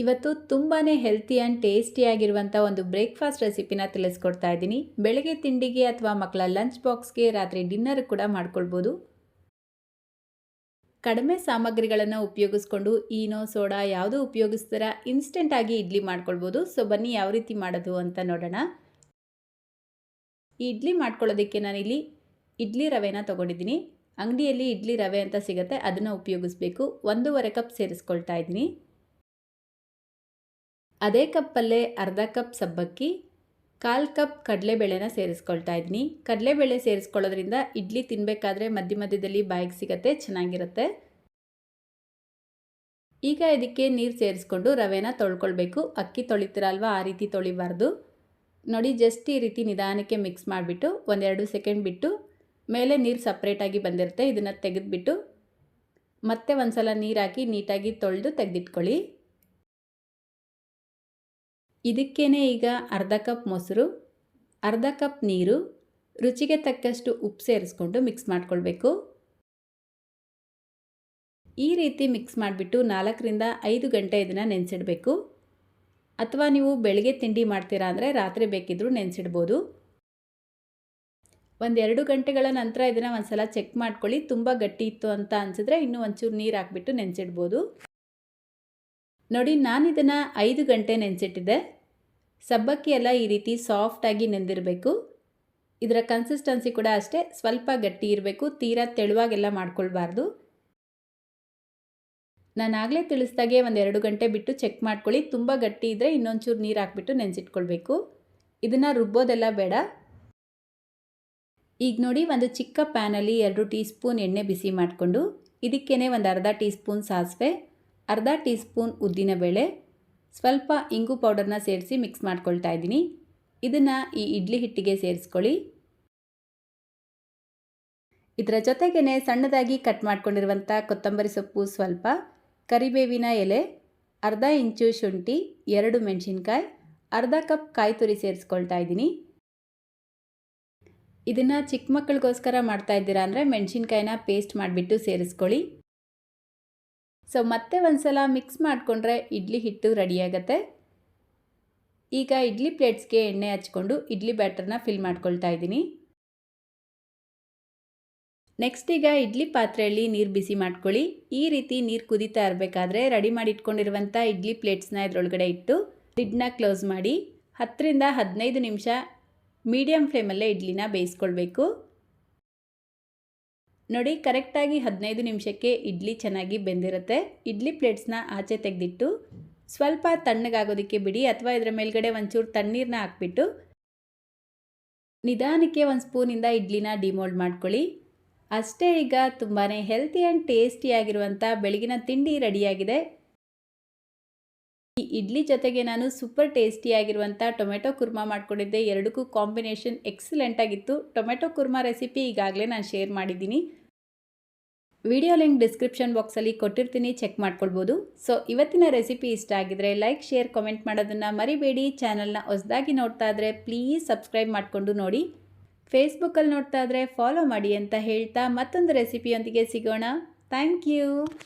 ಇವತ್ತು ತುಂಬಾ healthy and ಟೇಸ್ಟಿಯಾಗಿರುವಂಥ ಒಂದು ಬ್ರೇಕ್ಫಾಸ್ಟ್ ರೆಸಿಪಿನ ತಿಳಿಸ್ಕೊಡ್ತಾ ಇದ್ದೀನಿ. ಬೆಳಗ್ಗೆ ತಿಂಡಿಗೆ ಅಥವಾ ಮಕ್ಕಳ ಲಂಚ್ ಬಾಕ್ಸ್ಗೆ ರಾತ್ರಿ ಡಿನ್ನರ್ ಕೂಡ ಮಾಡ್ಕೊಳ್ಬೋದು. ಕಡಿಮೆ ಸಾಮಗ್ರಿಗಳನ್ನು ಉಪಯೋಗಿಸ್ಕೊಂಡು ಈನೋ, ಸೋಡಾ ಯಾವುದು ಉಪಯೋಗಿಸ್ತಾರ ಇನ್ಸ್ಟೆಂಟಾಗಿ ಇಡ್ಲಿ ಮಾಡ್ಕೊಳ್ಬೋದು. ಸೊ ಬನ್ನಿ ಯಾವ ರೀತಿ ಮಾಡೋದು ಅಂತ ನೋಡೋಣ. ಈ ಇಡ್ಲಿ ಮಾಡ್ಕೊಳ್ಳೋದಕ್ಕೆ ನಾನಿಲ್ಲಿ ಇಡ್ಲಿ ರವೆನ ತೊಗೊಂಡಿದ್ದೀನಿ. ಅಂಗಡಿಯಲ್ಲಿ ಇಡ್ಲಿ ರವೆ ಅಂತ ಸಿಗುತ್ತೆ, ಅದನ್ನು ಉಪಯೋಗಿಸ್ಬೇಕು. ಒಂದೂವರೆ ಕಪ್ ಸೇರಿಸ್ಕೊಳ್ತಾ ಇದ್ದೀನಿ. ಅದೇ ಕಪ್ಪಲ್ಲೇ ಅರ್ಧ ಕಪ್ ಸಬ್ಬಕ್ಕಿ, ಕಾಲು ಕಪ್ ಕಡಲೆಬೇಳೆನ ಸೇರಿಸ್ಕೊಳ್ತಾ ಇದ್ದೀನಿ ಕಡಲೆಬೇಳೆ ಸೇರಿಸ್ಕೊಳ್ಳೋದ್ರಿಂದ ಇಡ್ಲಿ ತಿನ್ನಬೇಕಾದ್ರೆ ಮಧ್ಯ ಮಧ್ಯದಲ್ಲಿ ಬಾಯಿಗೆ ಸಿಗತ್ತೆ, ಚೆನ್ನಾಗಿರುತ್ತೆ. ಈಗ ಇದಕ್ಕೆ ನೀರು ಸೇರಿಸ್ಕೊಂಡು ರವೆನ ತೊಳ್ಕೊಳ್ಬೇಕು. ಅಕ್ಕಿ ತೊಳಿತೀರಲ್ವ, ಆ ರೀತಿ ತೊಳಿಬಾರ್ದು. ನೋಡಿ, ಜಸ್ಟ್ ಈ ರೀತಿ ನಿಧಾನಕ್ಕೆ ಮಿಕ್ಸ್ ಮಾಡಿಬಿಟ್ಟು ಒಂದೆರಡು ಸೆಕೆಂಡ್ ಬಿಟ್ಟು ಮೇಲೆ ನೀರು ಸಪ್ರೇಟಾಗಿ ಬಂದಿರುತ್ತೆ, ಇದನ್ನು ತೆಗೆದುಬಿಟ್ಟು ಮತ್ತೆ ಒಂದು ಸಲ ನೀರು ಹಾಕಿ ನೀಟಾಗಿ ತೊಳೆದು ತೆಗೆದಿಟ್ಕೊಳ್ಳಿ. ಇದಕ್ಕೇ ಈಗ ಅರ್ಧ ಕಪ್ ಮೊಸರು, ಅರ್ಧ ಕಪ್ ನೀರು, ರುಚಿಗೆ ತಕ್ಕಷ್ಟು ಉಪ್ಪು ಸೇರಿಸ್ಕೊಂಡು ಮಿಕ್ಸ್ ಮಾಡ್ಕೊಳ್ಬೇಕು. ಈ ರೀತಿ ಮಿಕ್ಸ್ ಮಾಡಿಬಿಟ್ಟು ನಾಲ್ಕರಿಂದ ಐದು ಗಂಟೆ ಇದನ್ನು ನೆನೆಸಿಡಬೇಕು. ಅಥವಾ ನೀವು ಬೆಳಗ್ಗೆ ತಿಂಡಿ ಮಾಡ್ತೀರಾ ಅಂದರೆ ರಾತ್ರಿ ಬೇಕಿದ್ದರೂ ನೆನೆಸಿಡ್ಬೋದು. ಒಂದೆರಡು ಗಂಟೆಗಳ ನಂತರ ಇದನ್ನು ಒಂದು ಸಲ ಚೆಕ್ ಮಾಡ್ಕೊಳ್ಳಿ. ತುಂಬ ಗಟ್ಟಿ ಇತ್ತು ಅಂತ ಅನಿಸಿದ್ರೆ ಇನ್ನೂ ಒಂಚೂರು ನೀರು ಹಾಕ್ಬಿಟ್ಟು ನೆನೆಸಿಡ್ಬೋದು. ನೋಡಿ ನಾನು ಇದನ್ನು ಐದು ಗಂಟೆ ನೆನೆಸಿಟ್ಟಿದ್ದೆ. ಸಬ್ಬಕ್ಕಿ ಎಲ್ಲ ಈ ರೀತಿ ಸಾಫ್ಟಾಗಿ ನೆಂದಿರಬೇಕು. ಇದರ ಕನ್ಸಿಸ್ಟೆನ್ಸಿ ಕೂಡ ಅಷ್ಟೇ. ಸ್ವಲ್ಪ ಗಟ್ಟಿ ಇರಬೇಕು. ತೀರಾ ತೆಳುವಾಗೆಲ್ಲ ಮಾಡ್ಕೊಳ್ಬಾರ್ದು. ನಾನು ಆಗಲೇ ತಿಳಿಸ್ದಾಗೆ ಒಂದು ಎರಡು ಗಂಟೆ ಬಿಟ್ಟು ಚೆಕ್ ಮಾಡ್ಕೊಳ್ಳಿ. ತುಂಬ ಗಟ್ಟಿ ಇದ್ದರೆ ಇನ್ನೊಂಚೂರು ನೀರು ಹಾಕ್ಬಿಟ್ಟು ನೆನೆಸಿಟ್ಕೊಳ್ಬೇಕು. ಇದನ್ನು ರುಬ್ಬೋದೆಲ್ಲ ಬೇಡ. ಈಗ ನೋಡಿ ಒಂದು ಚಿಕ್ಕ ಪ್ಯಾನಲ್ಲಿ ಎರಡು ಟೀ ಸ್ಪೂನ್ ಎಣ್ಣೆ ಬಿಸಿ ಮಾಡಿಕೊಂಡು ಇದಕ್ಕೇ ಒಂದು ಅರ್ಧ ಟೀ ಸ್ಪೂನ್ ಸಾಸಿವೆ, ಅರ್ಧ ಟೀ ಸ್ಪೂನ್ ಉದ್ದಿನಬೇಳೆ ಸ್ವಲ್ಪ ಇಂಗು ಪೌಡರ್ನ ಸೇರಿಸಿ ಮಿಕ್ಸ್ ಮಾಡ್ಕೊಳ್ತಾ ಇದ್ದೀನಿ. ಇದನ್ನು ಈ ಇಡ್ಲಿ ಹಿಟ್ಟಿಗೆ ಸೇರಿಸ್ಕೊಳ್ಳಿ. ಇದರ ಜೊತೆಗೇ ಸಣ್ಣದಾಗಿ ಕಟ್ ಮಾಡ್ಕೊಂಡಿರುವಂಥ ಕೊತ್ತಂಬರಿ ಸೊಪ್ಪು ಸ್ವಲ್ಪ, ಕರಿಬೇವಿನ ಎಲೆ, ಅರ್ಧ ಇಂಚು ಶುಂಠಿ, ಎರಡು ಮೆಣಸಿನ್ಕಾಯಿ, ಅರ್ಧ ಕಪ್ ಕಾಯಿ ತುರಿ ಸೇರಿಸ್ಕೊಳ್ತಾ ಇದ್ದೀನಿ. ಇದನ್ನು ಚಿಕ್ಕ ಮಕ್ಕಳಿಗೋಸ್ಕರ ಮಾಡ್ತಾ ಇದ್ದೀರಾ ಅಂದರೆ ಮೆಣಸಿನ್ಕಾಯಿನ ಪೇಸ್ಟ್ ಮಾಡಿಬಿಟ್ಟು ಸೇರಿಸ್ಕೊಳ್ಳಿ. ಸೊ ಮತ್ತೆ ಒಂದು ಸಲ ಮಿಕ್ಸ್ ಮಾಡಿಕೊಂಡ್ರೆ ಇಡ್ಲಿ ಹಿಟ್ಟು ರೆಡಿಯಾಗತ್ತೆ ಈಗ ಇಡ್ಲಿ ಪ್ಲೇಟ್ಸ್ಗೆ ಎಣ್ಣೆ ಹಚ್ಕೊಂಡು ಇಡ್ಲಿ ಬ್ಯಾಟರ್ನ ಫಿಲ್ ಮಾಡ್ಕೊಳ್ತಾ ಇದ್ದೀನಿ. ನೆಕ್ಸ್ಟ್ ಈಗ ಇಡ್ಲಿ ಪಾತ್ರೆಯಲ್ಲಿ ನೀರು ಬಿಸಿ ಮಾಡ್ಕೊಳ್ಳಿ. ಈ ರೀತಿ ನೀರು ಕುದೀತಾ ಇರಬೇಕಾದ್ರೆ ರೆಡಿ ಮಾಡಿ ಇಟ್ಕೊಂಡಿರುವಂಥ ಇಡ್ಲಿ ಪ್ಲೇಟ್ಸ್ನ ಇದರೊಳಗಡೆ ಇಟ್ಟು ಲಿಡ್ನ ಕ್ಲೋಸ್ ಮಾಡಿ ಹತ್ತರಿಂದ ಹದಿನೈದು ನಿಮಿಷ ಮೀಡಿಯಮ್ ಫ್ಲೇಮಲ್ಲೇ ಇಡ್ಲಿನ ಬೇಯಿಸ್ಕೊಳ್ಬೇಕು. ನೋಡಿ, ಕರೆಕ್ಟಾಗಿ ಹದಿನೈದು ನಿಮಿಷಕ್ಕೆ ಇಡ್ಲಿ ಚೆನ್ನಾಗಿ ಬೆಂದಿರುತ್ತೆ. ಇಡ್ಲಿ ಪ್ಲೇಟ್ಸ್ನ ಆಚೆ ತೆಗೆದಿಟ್ಟು ಸ್ವಲ್ಪ ತಣ್ಣಗಾಗೋದಕ್ಕೆ ಬಿಡಿ, ಅಥವಾ ಇದರ ಮೇಲ್ಗಡೆ ಒಂಚೂರು ತಣ್ಣೀರನ್ನ ಹಾಕ್ಬಿಟ್ಟು ನಿಧಾನಕ್ಕೆ ಒಂದು ಸ್ಪೂನಿಂದ ಇಡ್ಲಿನ ಡಿಮೋಲ್ಡ್ ಮಾಡ್ಕೊಳ್ಳಿ. ಅಷ್ಟೇ ಈಗ ತುಂಬಾ ಹೆಲ್ತಿ ಆ್ಯಂಡ್ ಟೇಸ್ಟಿಯಾಗಿರುವಂಥ ಬೆಳಗಿನ ತಿಂಡಿ ರೆಡಿಯಾಗಿದೆ. ಈ ಇಡ್ಲಿ ಜೊತೆಗೆ ನಾನು ಸೂಪರ್ ಟೇಸ್ಟಿಯಾಗಿರುವಂಥ ಟೊಮೆಟೊ ಕುರ್ಮಾ ಮಾಡಿಕೊಂಡಿದ್ದೆ. ಎರಡಕ್ಕೂ ಕಾಂಬಿನೇಷನ್ ಎಕ್ಸಲೆಂಟ್ ಆಗಿತ್ತು. ಟೊಮೆಟೊ ಕುರ್ಮಾ ರೆಸಿಪಿ ಈಗಾಗಲೇ ನಾನು ಶೇರ್ ಮಾಡಿದ್ದೀನಿ. ವಿಡಿಯೋ ಲಿಂಕ್ ಡಿಸ್ಕ್ರಿಪ್ಷನ್ ಬಾಕ್ಸಲ್ಲಿ ಕೊಟ್ಟಿರ್ತೀನಿ. ಚೆಕ್ ಮಾಡ್ಕೊಳ್ಬೋದು. ಸೊ, ಇವತ್ತಿನ ರೆಸಿಪಿ ಇಷ್ಟ ಆಗಿದ್ರೆ ಲೈಕ್, ಶೇರ್, ಕಾಮೆಂಟ್ ಮಾಡೋದನ್ನು ಮರಿಬೇಡಿ. ಚಾನಲ್ನ ಹೊಸದಾಗಿ ನೋಡ್ತಾ ಇದ್ರೆ ಪ್ಲೀಸ್ ಸಬ್ಸ್ಕ್ರೈಬ್ ಮಾಡಿಕೊಂಡು ನೋಡಿ. ಫೇಸ್ಬುಕ್ಕಲ್ಲಿ ನೋಡ್ತಾ ಇದ್ರೆ ಫಾಲೋ ಮಾಡಿ ಅಂತ ಹೇಳ್ತಾ ಮತ್ತೊಂದು ರೆಸಿಪಿಯೊಂದಿಗೆ ಸಿಗೋಣ. Thank you